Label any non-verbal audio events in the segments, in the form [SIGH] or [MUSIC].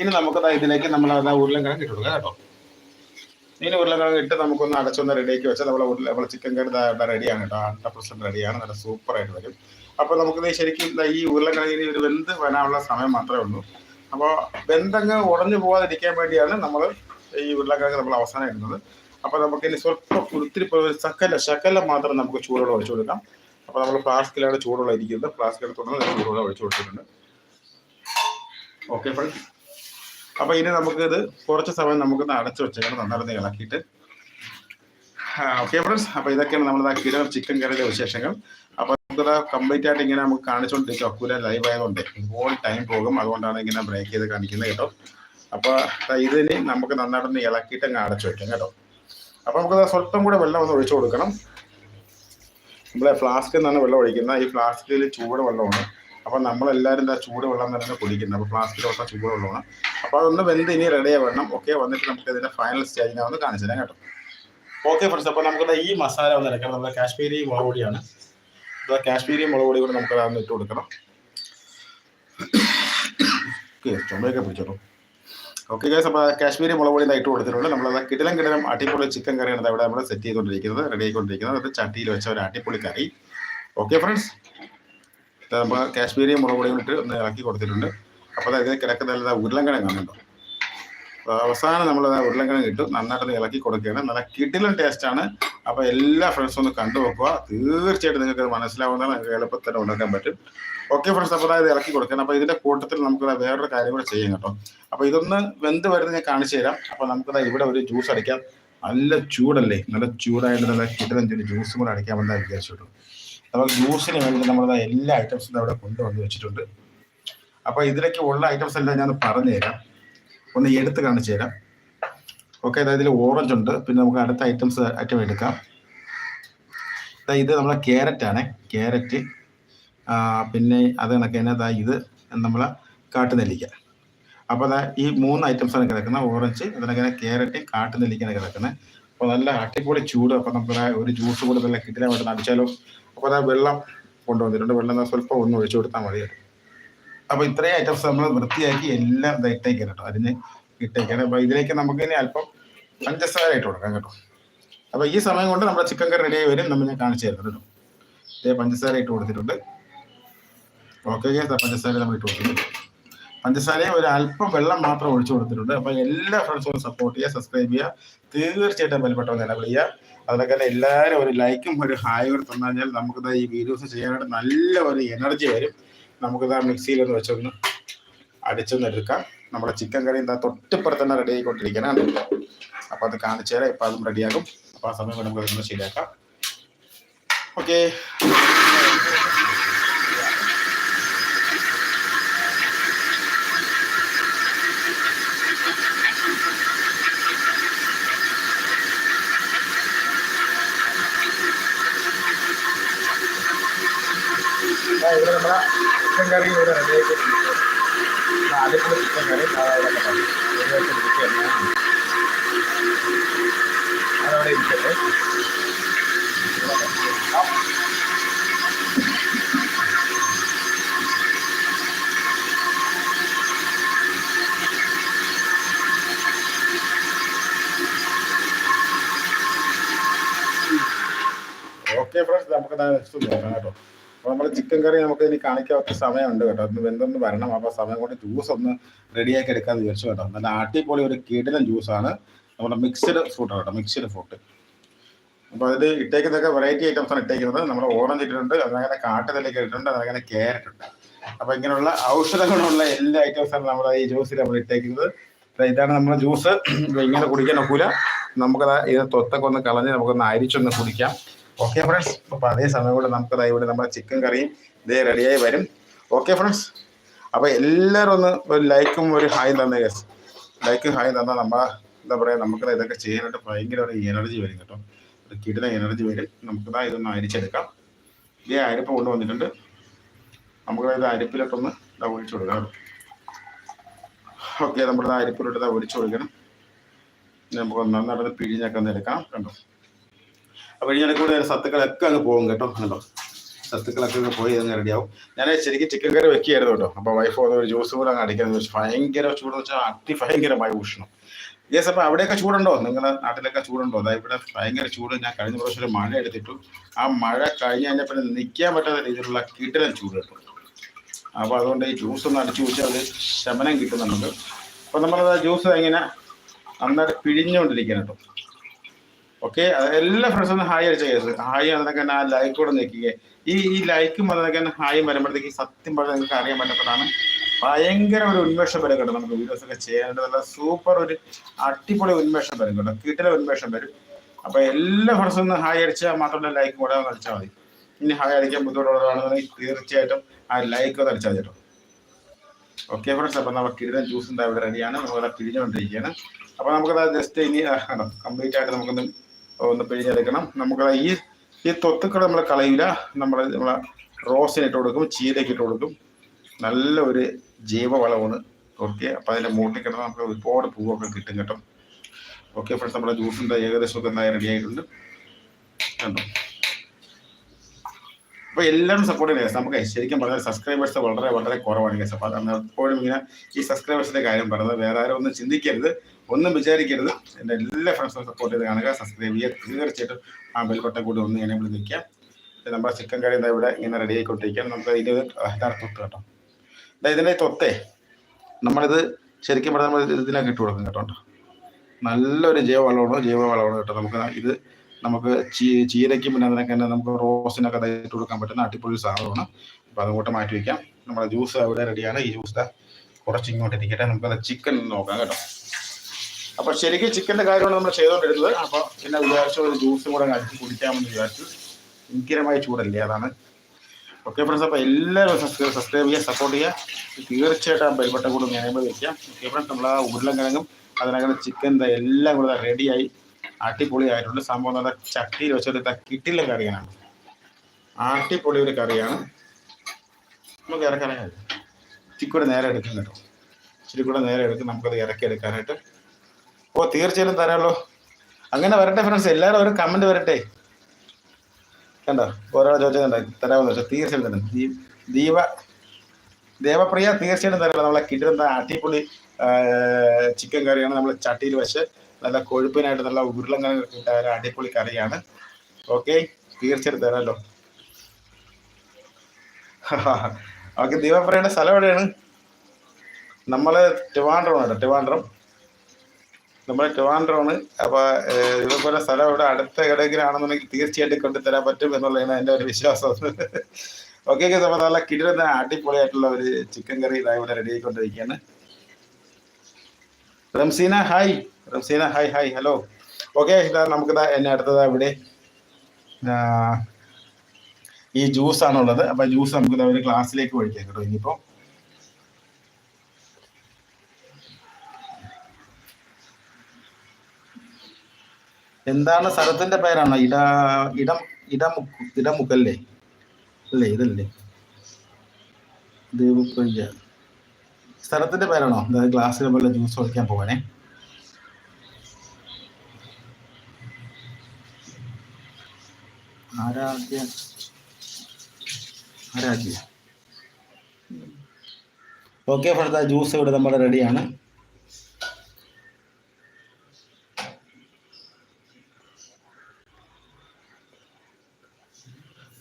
ഇനി നമുക്ക് ഇതിലേക്ക് നമ്മൾ അതാ ഉരുളൻകിഴങ്ങ് ഇട്ട് കൊടുക്കാം കേട്ടോ. ഇനി ഉരുളക്കിഴങ്ങ് ഇട്ട് നമുക്കൊന്ന് അടച്ചൊന്ന് റെഡിയാക്കി വെച്ചാൽ നമ്മളെ ഉരുള നമ്മളെ ചിക്കൻ കറി റെഡിയാണ് കേട്ടോ. ഹൺഡ്രഡ് പെർസെന്റ് റെഡിയാണ് നല്ല സൂപ്പർ ആയിട്ട് വരും. അപ്പോൾ നമുക്ക് ശരിക്കും ഈ ഉരുളക്കിഴങ്ങിന് ഒരു വെന്ത് വരാനുള്ള സമയം മാത്രമേ ഉള്ളൂ. അപ്പോൾ വെന്തങ്ങ് ഉടഞ്ഞു പോകാതിരിക്കാൻ വേണ്ടിയാണ് നമ്മൾ ഈ ഉരുളക്കിഴങ്ങ് നമ്മൾ അവസാനം ഇടുന്നത്. അപ്പോൾ നമുക്ക് ഇനി സ്വല്പം ഒത്തിരി ശക്കല ശക്കല മാത്രം നമുക്ക് ചൂടുവെള്ളം ഒഴിച്ചു കൊടുക്കാം. അപ്പോൾ നമ്മൾ ഫ്ലാസ്കിലാണ് ചൂടുവെള്ളം ഇരിക്കുന്നത്. ഫ്ലാസ്കിൽ തുടർന്ന് ചൂടുവെള്ളം ഒഴിച്ചു കൊടുത്തിട്ടുണ്ട്. ഓക്കെ ഫ്രണ്ട്സ് അപ്പൊ ഇനി നമുക്ക് ഇത് കുറച്ച് സമയം നമുക്ക് അടച്ചു വെച്ചേക്കണം നന്നായിട്ട് ഇളക്കിയിട്ട്. ഓക്കെ ഫ്രണ്ട്സ് അപ്പൊ ഇതൊക്കെയാണ് നമ്മുടെ കിരർ ചിക്കൻ കറിയുടെ വിശേഷങ്ങൾ. അപ്പൊ നമുക്കത് കംപ്ലീറ്റ് ആയിട്ട് ഇങ്ങനെ നമുക്ക് കാണിച്ചുകൊണ്ടിരിക്കും അക്കൂല ലൈവ് ആയതുകൊണ്ട് ഓൾ ടൈം പോകും. അതുകൊണ്ടാണ് ഇങ്ങനെ ബ്രേക്ക് ചെയ്ത് കാണിക്കുന്നത് കേട്ടോ. അപ്പൊ ഇതിന് നമുക്ക് നന്നായിട്ടൊന്ന് ഇളക്കിയിട്ട് അങ്ങ് അടച്ചു വെക്കാം കേട്ടോ. അപ്പൊ നമുക്ക് സ്വല്പം കൂടെ വെള്ളം ഒന്ന് ഒഴിച്ചു കൊടുക്കണം. നമ്മളെ ഫ്ലാസ്കിൽ നിന്നാണ് വെള്ളം ഒഴിക്കുന്നത്. ഈ ഫ്ലാസ്കിൽ ചൂട് വെള്ളമാണ്. അപ്പോൾ നമ്മളെല്ലാവരും എന്താ ചൂട് വെള്ളം തന്നെ കുടിക്കുന്നത്. അപ്പോൾ ഫ്ലാസ്കിലോട്ട് ചൂട് വെള്ളമാണ്. അപ്പോൾ അതൊന്ന് വെന്ത് ഇനി റെഡി ആവണം ഓക്കെ വന്നിട്ട് നമുക്ക് ഇതിന്റെ ഫൈനൽ സ്റ്റേജിനെ ഒന്ന് കാണിച്ചു തരാം കേട്ടോ. ഓക്കെ ഫ്രണ്ട്സ് അപ്പോൾ നമുക്ക് ഈ മസാല ഒന്ന് ഇറക്കണം. നമ്മുടെ കാശ്മീരി മുളക് പൊടിയാണ്. ഇത് കാശ്മീരി മുളക് പൊടി കൂടെ നമുക്ക് അതൊന്ന് ഇട്ട് കൊടുക്കണം. ചുമയൊക്കെ പിടിച്ചോളൂ. ഓക്കെ ഗൈസ് അപ്പോൾ കാശ്മീരി മുളക് പൊടി ഇട്ട് കൊടുത്തിട്ടുണ്ട്. നമ്മളത് കിടിലം കിടിലം അടിപൊളി ചിക്കൻ കറിയാണ് അവിടെ നമ്മൾ സെറ്റ് ചെയ്തുകൊണ്ടിരിക്കുന്നത് റെഡി ആയിക്കൊണ്ടിരിക്കുന്നത്. അത് ചട്ടിയിൽ വെച്ച ഒരു അടിപൊളി കറി. ഓക്കെ ഫ്രണ്ട്സ് നമ്മൾ കാശ്മീരി മുളക് ഇട്ട് ഒന്ന് ഇളക്കി കൊടുത്തിട്ടുണ്ട്. അപ്പോൾ അതായത് ഇതിൽ കിടക്കുന്ന ഉരുളൻകിഴങ്ങ് കാണുന്നുണ്ടോ? അവസാനം നമ്മൾ ഉരുളങ്കിഴങ്ങ് കിട്ടും നന്നായിട്ട് ഇളക്കി കൊടുക്കുകയാണ്. നല്ല കിടിലൻ ടേസ്റ്റാണ് അപ്പോൾ എല്ലാ ഫ്രണ്ട്സും ഒന്ന് കണ്ടു നോക്കുക. തീർച്ചയായിട്ടും നിങ്ങൾക്ക് മനസ്സിലാവുന്നതാണ്. നിങ്ങൾക്ക് എളുപ്പത്തിൽ തന്നെ ഉണ്ടാക്കാൻ പറ്റും. ഓക്കെ ഫ്രണ്ട്സ് അപ്പോൾ അതായത് ഇളക്കി കൊടുക്കണം അപ്പോൾ ഇതിന്റെ കൂട്ടത്തിൽ നമുക്ക് വേറൊരു കാര്യം കൂടെ ചെയ്യാം കേട്ടോ. അപ്പോൾ ഇതൊന്ന് വെന്ത് വരുന്ന ഞാൻ കാണിച്ചു തരാം. അപ്പോൾ നമുക്ക് ഇവിടെ ഒരു ജ്യൂസ് അടിക്കാം. നല്ല ചൂടല്ലേ? നല്ല ചൂടായിട്ട് നല്ല കിട്ടുന്ന ജ്യൂസും കൂടെ അടിക്കാമെന്നാണ് വിചാരിച്ചു നമുക്ക് ജ്യൂസിന് വേണ്ടി നമ്മൾ എല്ലാ ഐറ്റംസും അവിടെ കൊണ്ടുവന്ന് വെച്ചിട്ടുണ്ട്. അപ്പോൾ ഇതിലേക്ക് ഉള്ള ഐറ്റംസ് എല്ലാം ഞാൻ പറഞ്ഞു തരാം ഒന്ന് എടുത്ത് കാണിച്ചു തരാം. ഓക്കെ അതായത് ഇതിൽ ഓറഞ്ച് ഉണ്ട്. പിന്നെ നമുക്ക് അടുത്ത ഐറ്റംസ് ഐറ്റം എടുക്കാം. ഇത് നമ്മളെ ക്യാരറ്റ് ആണ്. ക്യാരറ്റ് പിന്നെ അത് കണക്ക് തന്നെ അതാ ഇത് നമ്മളെ കാട്ടുനെല്ലിക്ക. അപ്പോൾ അതാ ഈ മൂന്ന് ഐറ്റംസ് ആണ് കിടക്കുന്നത് ഓറഞ്ച് അതിനൊക്കെ ക്യാരറ്റ് കാട്ടുനെല്ലിക്കാണ് കിടക്കുന്നത് അപ്പോൾ നല്ല അടിപൊളി ചൂട്. അപ്പോൾ നമുക്ക് ഒരു ജ്യൂസ് കൂടെ നല്ല കിട്ടില്ല വേണ്ട അടിച്ചാലോ അപ്പോൾ അതാ വെള്ളം കൊണ്ടുവന്നിട്ടുണ്ട് വെള്ളം സ്വല്പം ഒന്ന് ഒഴിച്ചു കൊടുത്താൽ മതി. അപ്പോൾ ഇത്രയും ഐറ്റംസ് നമ്മൾ വൃത്തിയാക്കി എല്ലാം ഇതാ ഇട്ടേക്കാൻ കേട്ടോ. അതിന് ഇട്ടേക്കാണ്. അപ്പോൾ ഇതിലേക്ക് നമുക്ക് ഇനി അല്പം പഞ്ചസാര ഇട്ട് കൊടുക്കാം കേട്ടോ. അപ്പോൾ ഈ സമയം കൊണ്ട് നമ്മുടെ ചിക്കൻ കറി റെഡി ആയി വരും. നമ്മൾ ഞാൻ കാണിച്ചു തരുന്നത് കേട്ടോ. പഞ്ചസാര ഇട്ട് കൊടുത്തിട്ടുണ്ട്. ഓക്കെ പഞ്ചസാര നമ്മൾ ഇട്ട് കൊടുത്തിട്ടുണ്ട്. പഞ്ചസാരയും ഒരു അല്പം വെള്ളം മാത്രം ഒഴിച്ചു കൊടുത്തിട്ടുണ്ട്. അപ്പൊ എല്ലാ ഫ്രണ്ട്സും സപ്പോർട്ട് ചെയ്യുക സബ്സ്ക്രൈബ് ചെയ്യുക. തീർച്ചയായിട്ടും ബലപ്പെട്ടവൻ നിലവിൽ ചെയ്യുക അതിനൊക്കെ തന്നെ എല്ലാവരും ഒരു ലൈക്കും ഒരു ഹായും കൂടെ തന്നു കഴിഞ്ഞാൽ നമുക്ക് ഈ വീഡിയോസ് ചെയ്യാനായിട്ട് നല്ല ഒരു എനർജി വരും. നമുക്ക് ആ മിക്സിയിൽ ഒന്ന് വെച്ചൊന്ന് അടിച്ചൊന്ന് എടുക്കാം. നമ്മുടെ ചിക്കൻ കറി എന്താ തൊട്ടിപ്പുറത്ത് തന്നെ റെഡി ആയിക്കൊണ്ടിരിക്കണം അപ്പൊ അത് കാണിച്ചു തരാം. ഇപ്പൊ അതും റെഡിയാകും അപ്പൊ ആ സമയം നമുക്ക് അതൊന്ന് ശരിയാക്കാം. ഓക്കെ ഓക്കെ ഫ്രണ്ട്സ് നമുക്ക് നെക്സ്റ്റ് നോക്കാം കേട്ടോ. അപ്പോൾ നമ്മൾ ചിക്കൻ കറി നമുക്ക് ഇനി കാണിക്കാൻ ഒത്തിരി സമയമുണ്ട് കേട്ടോ. ഒന്ന് വെന്തൊന്ന് വരണം. അപ്പോൾ സമയം കൊണ്ട് ജ്യൂസ് ഒന്ന് റെഡിയാക്കി എടുക്കാമെന്ന് വിചാരിച്ചു കേട്ടോ. നല്ല ആട്ടിപ്പൊളി ഒരു കിടിലൻ ജ്യൂസാണ് നമ്മുടെ മിക്സ്ഡ് ഫ്രൂട്ട് കേട്ടോ. മിക്സ്ഡ് ഫ്രൂട്ട് അപ്പോൾ അതിൽ ഇട്ടേക്കുന്നൊക്കെ വെറൈറ്റി ഐറ്റംസ് ആണ് ഇട്ടേക്കുന്നത്. നമ്മുടെ ഓറഞ്ച് ഇട്ടിട്ടുണ്ട്. അതങ്ങനെ കാട്ടുതലേക്ക് ഇട്ടിട്ടുണ്ട്. അതങ്ങനെ ക്യാരറ്റ് ഉണ്ട്. അപ്പോൾ ഇങ്ങനെയുള്ള ഔഷധ ഗുണമുള്ള എല്ലാ ഐറ്റംസാണ് നമ്മുടെ ഈ ജ്യൂസിൽ നമ്മൾ ഇട്ടേക്കുന്നത്. ഇതാണ് നമ്മുടെ ജ്യൂസ് ഇങ്ങനെ കുടിക്കാൻ ഒക്കൂല. നമുക്കത് ഇത് തൊത്തൊക്കെ ഒന്ന് കളഞ്ഞ് നമുക്കൊന്ന് അരിച്ചൊന്ന് കുടിക്കാം. ഓക്കെ ഫ്രണ്ട്സ് അപ്പോൾ അതേ സമയം കൂടെ നമുക്ക് ഇവിടെ നമ്മുടെ ചിക്കൻ കറിയും ഇതേ റെഡിയായി വരും. ഓക്കെ ഫ്രണ്ട്സ് അപ്പോൾ എല്ലാവരും ഒന്ന് ഒരു ലൈക്കും ഒരു ഹായും തന്നെ ഗസ് ലൈക്കും ഹായും തന്നാൽ നമ്മൾ എന്താ പറയുക നമുക്ക് ഇതൊക്കെ ചെയ്യാനായിട്ട് ഭയങ്കര ഒരു എനർജി വരും കേട്ടോ. ഒരു കിടില എനർജി വരും. നമുക്കിതാ ഇതൊന്ന് അരിച്ചെടുക്കാം. ഇതേ അരിപ്പ് കൊണ്ടുവന്നിട്ടുണ്ട് നമുക്ക് ഇത് അരിപ്പിലോട്ടൊന്ന് ഇതാ ഒഴിച്ചു കൊടുക്കണം ഓക്കെ നമ്മുടെ അരിപ്പിലോട്ട് ഇതാ ഒഴിച്ചു കൊടുക്കണം. നമുക്ക് നന്നായിട്ട് പിഴിഞ്ഞൊക്കെ ഒന്ന് എടുക്കാം. കണ്ടോ? അപ്പൊ ഇതിനിടെ കൂടെ സത്തുക്കളൊക്കെ അങ്ങ് പോകും കേട്ടോ കണ്ടോ? സത്തുക്കളൊക്കെ അങ്ങ് പോയി അങ്ങ് റെഡിയാവും ഞാൻ ശരിക്കും ചിക്കൻ കറി വെക്കുകയായിരുന്നു കേട്ടോ. അപ്പോൾ വൈഫ് വന്ന ഒരു ജ്യൂസ് കൂടെ അങ്ങ് അടിക്കാന്ന് വെച്ചു ഭയങ്കര ചൂടെന്ന് വെച്ചാൽ അതിഭയങ്കരമായ ഉഷ്ണം. യെസ് അപ്പോൾ അവിടെയൊക്കെ ചൂടുണ്ടോ? നിങ്ങളുടെ നാട്ടിലൊക്കെ ചൂടുണ്ടോ? അതായത് ഇവിടെ ഭയങ്കര ചൂട്. ഞാൻ കഴിഞ്ഞ പ്രാവശ്യം ഒരു മഴ എടുത്തിട്ടു. ആ മഴ കഴിഞ്ഞ് കഴിഞ്ഞപ്പോൾ നിൽക്കാൻ പറ്റാത്ത രീതിയിലുള്ള കിടലൻ ചൂട് കിട്ടും. അപ്പോൾ അതുകൊണ്ട് ഈ ജ്യൂസ് ഒന്ന് അടിച്ചു വെച്ചാൽ അത് ശമനം കിട്ടും നമുക്ക് നമ്മളത് ജ്യൂസ് എങ്ങനെ നന്നായിട്ട് പിഴിഞ്ഞുകൊണ്ടിരിക്കണം കേട്ടോ. ഓക്കെ? എല്ലാ ഫ്രണ്ട്സും ഒന്ന് ഹായ് അടിച്ച കേസ് ഹായ് അതിനൊക്കെ ആ ലൈക്ക് കൂടെ നിൽക്കുക ഈ ഈ ലൈക്കും അതിനൊക്കെ ഹായും വരുമ്പോഴത്തേക്ക് സത്യം പറഞ്ഞാൽ നിങ്ങൾക്ക് അറിയാൻ പറ്റുന്നതാണ് ഭയങ്കര ഒരു ഉന്മേഷം വരും കേട്ടോ നമുക്ക് വീഡിയോസ് ഒക്കെ ചെയ്യാനുള്ള സൂപ്പർ ഒരു അടിപൊളി ഉന്മേഷം വരും കേട്ടോ. കിട്ടിലെ ഉന്മേഷം വരും. അപ്പൊ എല്ലാ ഫ്രണ്ട്സും ഒന്ന് ഹായ് അടിച്ചാൽ മാത്രമല്ല ലൈക്ക് കൂടെ അടിച്ചാൽ മതി. ഇനി ഹായ് അടിക്കാൻ ബുദ്ധിമുട്ടുള്ളതാണെന്നുണ്ടെങ്കിൽ തീർച്ചയായിട്ടും ആ ലൈക്ക് ഒന്ന് അടിച്ചാൽ മതി കേട്ടോ. ഓക്കെ ഫ്രണ്ട്സ് അപ്പൊ നമുക്ക് കിഴിഞ്ഞ ജ്യൂസ് എന്താ ഇവിടെ റെഡിയാണ് നമ്മൾ പിരിഞ്ഞുകൊണ്ടിരിക്കുകയാണ് അപ്പൊ നമുക്കത് ജസ്റ്റ് ഇനി കംപ്ലീറ്റ് ആയിട്ട് നമുക്കൊന്ന് ഒന്ന് പിഴിഞ്ഞെടുക്കണം. നമ്മൾ ഈ ഈ തൊത്തുക്കൾ നമ്മൾ കളയില്ല. നമ്മൾ നമ്മളെ റോസിന് ഇട്ട് കൊടുക്കും ചീരയ്ക്ക് ഇട്ട് കൊടുക്കും. നല്ല ഒരു ജൈവവളമാണ് ഓക്കെ. അപ്പം അതിന്റെ മൂട്ടിൽ കിടന്ന് നമുക്ക് ഒരുപാട് പൂവൊക്കെ കിട്ടും കേട്ടോ. ഓക്കെ ഫ്രണ്ട്സ് നമ്മുടെ ജ്യൂസിന്റെ ഏകദേശം ഒക്കെ എന്തായാലും റെഡി ആയിട്ടുണ്ട്. കണ്ടോ? അപ്പോൾ എല്ലാവരും സപ്പോർട്ട് ചെയ്യുക നമുക്ക് ശരിക്കും പറഞ്ഞാൽ സബ്സ്ക്രൈബേഴ്സ് വളരെ വളരെ കുറവാണ് കേസ് അപ്പോൾ എപ്പോഴും ഇങ്ങനെ ഈ സബ്സ്ക്രൈബേഴ്സിന്റെ കാര്യം പറഞ്ഞത് വേറെ ആരും ഒന്നും ചിന്തിക്കരുത്. ഒന്നും വിചാരിക്കരുത്. എന്റെ എല്ലാ ഫ്രണ്ട്സും സപ്പോർട്ട് ചെയ്ത് കാണുക. സബ്സ്ക്രൈബ് ചെയ്യുക. തീർച്ചയായിട്ടും ആ ബെൽബട്ടൺ കൂടി ഒന്ന് ഇങ്ങനെ ഇവിടെ നിൽക്കാം നമ്മുടെ ചിക്കൻ കറി എന്താ ഇവിടെ ഇങ്ങനെ റെഡി ആയിക്കൊണ്ടിരിക്കാം നമുക്ക് ഇതാണ് തൊട്ട് കേട്ടോ. ദാ ഇതിന്റെ തൊത്തേ നമ്മളിത് ശരിക്കും പറഞ്ഞാൽ നമ്മൾ ഇതിനൊക്കെ ഇട്ട് കൊടുക്കും കേട്ടോ. നല്ലൊരു ജൈവവളമാണ്. ജൈവവളമാണ് കേട്ടോ. നമുക്ക് ഇത് നമുക്ക് ചീ ചീരയ്ക്കും പിന്നെ അതിനൊക്കെ തന്നെ നമുക്ക് റോസിനൊക്കെ ഇട്ട് കൊടുക്കാൻ പറ്റുന്ന അടിപൊളി സാധനമാണ്. അപ്പോൾ അതുകൊണ്ട് മാറ്റി വയ്ക്കാം. നമ്മുടെ ജ്യൂസ് അവിടെ റെഡിയാണ് ഈ ജ്യൂസ് കുറച്ച് ഇങ്ങോട്ട് ഇരിക്കട്ടെ നമുക്കത് ചിക്കൻ നോക്കാം കേട്ടോ. അപ്പോൾ ശരിക്കും ചിക്കന്റെ കാര്യമാണ് നമ്മൾ ചെയ്തുകൊണ്ടിരുന്നത് അപ്പൊ പിന്നെ വിചാരിച്ചു ഒരു ജ്യൂസും കൂടെ അടിച്ച് കുടിക്കാമെന്ന് വിചാരിച്ചു. ഭയങ്കരമായ ചൂടല്ലേ അതാണ്. ഓക്കെ ഫ്രണ്ട്സ് അപ്പോൾ എല്ലാവരും സബ്സ്ക്രൈബ് ചെയ്യാം ചെയ്യുക സപ്പോർട്ട് ചെയ്യുക. തീർച്ചയായിട്ടും ആ ബെൽബട്ടം കൂടെ ഞാനിപ്പോൾ വെക്കാം ഓക്കെ ഫ്രണ്ട്സ് നമ്മൾ ആ ഉരുളക്കിഴങ്ങും അതിനകത്ത് ചിക്കൻ എല്ലാം കൂടെ റെഡിയായി അടിപൊളിയായിട്ടുണ്ട്. സംഭവം നല്ല ചട്ടിയിൽ വെച്ചിട്ട് കിട്ടില്ല കറിയാണ്. അടിപൊളി ഒരു കറിയാണ്. നമുക്ക് ഇറക്കാനായിട്ട്. ഇച്ചിരി കൂടെ നേരെ എടുക്കും കേട്ടോ. ഇച്ചിരി കൂടെ നേരെ എടുക്കും നമുക്കത് ഇറക്കി എടുക്കാനായിട്ട് ഓ തീർച്ചയായിട്ടും തരാമല്ലോ അങ്ങനെ വരട്ടെ ഫ്രണ്ട്സ് എല്ലാവരും ഒരു കമന്റ് വരട്ടെ. കണ്ടോ? ഒരാളെ ചോദിച്ചാൽ തരാമെന്ന് വെച്ചാൽ തീർച്ചയായിട്ടും തരാം. ദീപ ദേവപ്രിയ തീർച്ചയായിട്ടും തരാം നമ്മളെ കിട്ടുന്ന അടിപൊളി ചിക്കൻ കറിയാണ് നമ്മൾ ചട്ടിയിൽ വെച്ച് നല്ല കൊഴുപ്പിനായിട്ട് നല്ല ഉരുളങ്ങനെ കിട്ടാൻ ഒരു അടിപൊളി കറിയാണ്. ഓക്കെ? തീർച്ചയായിട്ടും തരാമല്ലോ [LAUGHS] ഓക്കെ ദീപപ്രിയയുടെ സ്ഥലം എവിടെയാണ്? നമ്മൾ ട്രിവാൻഡ്രമാണ് കേട്ടോ. ട്രിവാൻഡ്രം. നമ്മുടെ ട്രിവാൻഡ്രമാണ്. അപ്പൊ ഏഹ്, ഇതുപോലെ സ്ഥലം ഇവിടെ അടുത്ത എവിടെയെങ്കിലും ആണെന്നുണ്ടെങ്കിൽ തീർച്ചയായിട്ടും കൊണ്ടുതരാൻ പറ്റും എന്നുള്ളതാണ് എന്റെ ഒരു വിശ്വാസം. ഓക്കെ ഓക്കെ അപ്പൊ നല്ല കിടുന്ന അടിപൊളിയായിട്ടുള്ള ഒരു ചിക്കൻ കറി ഇതായി ഇവിടെ റെഡി ആയിക്കൊണ്ടിരിക്കുകയാണ്. Ramseena hi Ramseena hi hi hello okay ഇതാ നമുക്കിതാ എന്നെ അടുത്തതാ ഇവിടെ. ഈ ജ്യൂസ് ആണുള്ളത്. അപ്പൊ ജ്യൂസ് നമുക്ക് ഒരു ഗ്ലാസ്സിലേക്ക് ഒഴിക്കാം കേട്ടോ. ഇനിയിപ്പോ എന്താണ് സ്ഥലത്തിന്റെ പേരാണോ? ഇട ഇടം ഇടമുക്ക് ഇടമുക്കല്ലേ അല്ലേ ഇതല്ലേ? ദേവപ്രിയ സ്ഥലത്തിന്റെ പേരാണോ? അതായത് ഗ്ലാസ്സിലെ പോലെ ജ്യൂസ് ഒഴിക്കാൻ പോവാനേ ആരാധ്യ ആരാധ്യ. ഓക്കെ ഫ്രണ്ട്സ് ആ ജ്യൂസ് ഇവിടെ നമ്മുടെ റെഡിയാണ്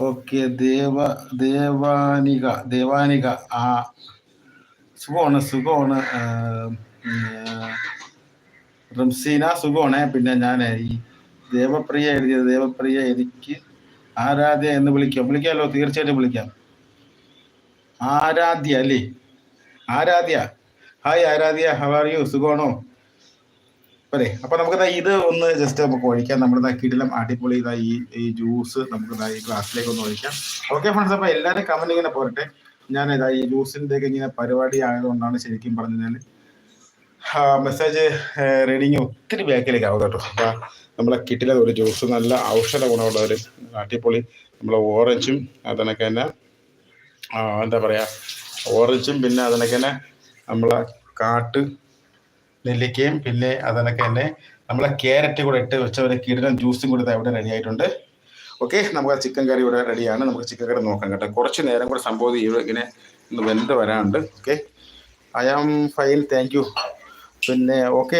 ഓക്കെ ദേവ ദേവാനിക ദേവാനിക. ആ സുഖമാണ് സുഖമാണ്. റംസീന സുഖമാണ്. പിന്നെ ഞാൻ ഈ ദേവപ്രിയ എഴുതിയത് ദേവപ്രിയ എനിക്ക് ആരാധ്യ എന്ന് വിളിക്കാം. വിളിക്കാമല്ലോ തീർച്ചയായിട്ടും വിളിക്കാം. ആരാധ്യ അല്ലേ? Aaradhya. Hi Aaradhya. How are you സുഖമാണോ? അല്ലേ? അപ്പൊ നമുക്ക് ഇത് ഒന്ന് ജസ്റ്റ് നമുക്ക് ഒഴിക്കാം. നമ്മുടെ കിടിലം അടിപൊളി ഇതാ ഈ ഈ ജ്യൂസ് നമുക്ക് ഈ ഗ്ലാസ്സിലേക്ക് ഒന്ന് ഒഴിക്കാം. ഓക്കെ ഫ്രണ്ട്സ് അപ്പൊ എല്ലാവരും കമന്റ് ഇങ്ങനെ പോരട്ടെ. ഞാൻ ഇതാ ഈ ജ്യൂസിന്റെ ഒക്കെ ഇങ്ങനെ പരിപാടി ആയതുകൊണ്ടാണ് ശരിക്കും പറഞ്ഞാൽ മെസ്സേജ് റീഡിങ് ഒത്തിരി ബാക്കിലേക്ക് ആവും കേട്ടോ. അപ്പൊ നമ്മളെ കിട്ടിലെ ഒരു ജ്യൂസ് നല്ല ഔഷധ ഗുണമുള്ള ഒരു അടിപൊളി. നമ്മളെ ഓറഞ്ചും അതിനൊക്കെ തന്നെ എന്താ പറയാ ഓറഞ്ചും പിന്നെ അതിനൊക്കെ തന്നെ നമ്മളെ കാട്ട് നെല്ലിക്കയും പിന്നെ അതിനൊക്കെ തന്നെ നമ്മളെ ക്യാരറ്റ് കൂടെ ഇട്ട് വെച്ച ഒരു കിടനം ജ്യൂസും കൂടെ ഇവിടെ റെഡി ആയിട്ടുണ്ട്. ഓക്കെ നമുക്ക് ചിക്കൻ കറി ഇവിടെ റെഡിയാണ് നമുക്ക് ചിക്കൻ കറി നോക്കാം കേട്ടോ. കുറച്ച് നേരം കൂടെ സംഭവം ഇങ്ങനെ ഒന്ന് വെന്ത് വരാനുണ്ട്. Okay I am fine thank you പിന്നെ okay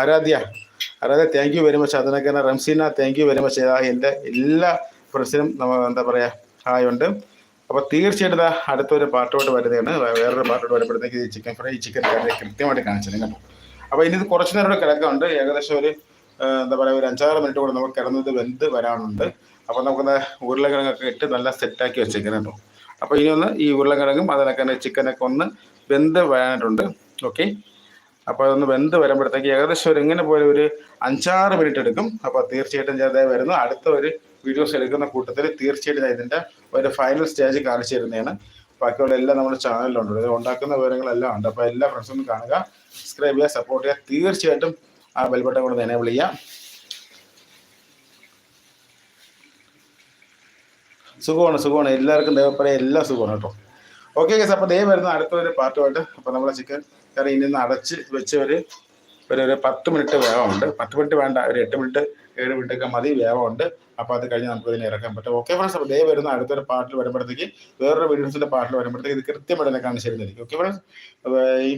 Aaradhya. Aaradhya thank you very much അതിനൊക്കെ Ramseena thank you very much എന്റെ എല്ലാ ഫ്രണ്ട്സിനും എന്താ പറയുക ഹായ് ഉണ്ട്. അപ്പോൾ തീർച്ചയായിട്ടും അടുത്തൊരു പാർട്ടോട്ട് വരുന്നതാണ്. വേറൊരു പാർട്ടോട്ട് വരുമ്പോഴത്തേക്ക് ചിക്കൻ ഫ്രൈ ചിക്കൻ കറി കൃത്യമായിട്ട് കാണിച്ചു കേട്ടോ. അപ്പോൾ ഇനി ഇത് കുറച്ച് നേരം കൂടെ കിടക്കുന്നുണ്ട്. ഏകദേശം ഒരു എന്താ പറയാ ഒരു അഞ്ചാറ് മിനിറ്റ് കൂടെ നമുക്ക് കിടന്നത് വെന്ത് വരാനുണ്ട്. അപ്പോൾ നമുക്ക് ഉരുളക്കിഴങ്ങൊക്കെ ഇട്ട് നല്ല സെറ്റാക്കി വെച്ചേക്കണം കേട്ടോ. അപ്പോൾ ഇനി ഒന്ന് ഈ ഉരുളക്കിഴങ്ങും അതിനൊക്കെ തന്നെ ചിക്കനൊക്കെ ഒന്ന് വെന്ത് വരാനായിട്ടുണ്ട് ഓക്കെ? അപ്പോൾ അതൊന്ന് വെന്ത് വരുമ്പോഴത്തേക്ക് ഏകദേശം ഒരു എങ്ങനെ പോലെ ഒരു അഞ്ചാറ് മിനിറ്റ് എടുക്കും. അപ്പോൾ തീർച്ചയായിട്ടും ഞാൻ വരുന്നു. അടുത്ത ഒരു വീഡിയോസ് എടുക്കുന്ന കൂട്ടത്തിൽ തീർച്ചയായിട്ടും ഇതിന്റെ ഒരു ഫൈനൽ സ്റ്റേജ് കാണിച്ചു തരുന്നതാണ്. ബാക്കിയുള്ള എല്ലാം നമ്മുടെ ചാനലിലുണ്ട് ഇത് ഉണ്ടാക്കുന്ന വിവരങ്ങളെല്ലാം ഉണ്ട്. അപ്പോൾ എല്ലാ ഫ്രണ്ട്സും കാണുക. സബ്സ്ക്രൈബ് ചെയ്യുക സപ്പോർട്ട് ചെയ്യുക. തീർച്ചയായിട്ടും ആ ബെൽബട്ടൺ കൂടെ എനേബിൾ ചെയ്യുക. സുഖമാണ് സുഖമാണ്. എല്ലാവർക്കും ദൈവപ്പറ എല്ലാം സുഖമാണ് കേട്ടോ. ഓക്കെ ഗസ് അപ്പോൾ ദൈവം വരുന്ന അടുത്തൊരു പാർട്ടുമായിട്ട് അപ്പോൾ നമ്മളെ ചിക്കൻ കറി ഇനി നിന്ന് അടച്ച് വെച്ച് ഒരു ഒരു പത്ത് മിനിറ്റ് വേഗമുണ്ട് പത്ത് മിനിറ്റ് വേണ്ട ഒരു എട്ട് മിനിറ്റ് ഒക്കെ മതി വേവമുണ്ട് അപ്പോൾ അത് കഴിഞ്ഞ് നമുക്ക് ഇതിനെ ഇറക്കാൻ പറ്റും. ഓക്കെ ഫ്രണ്ട്സ് അപ്പോൾ ദേ വരുന്ന അടുത്തൊരു പാർട്ടിൽ വരുമ്പോഴത്തേക്ക് വേറൊരു വീഡിയോസിന്റെ പാർട്ടിൽ വരുമ്പോഴത്തേക്ക് ഇത് കൃത്യമായിട്ട് തന്നെ കാണിച്ചു ഓക്കെ ഫ്രണ്ട്സ് ബൈ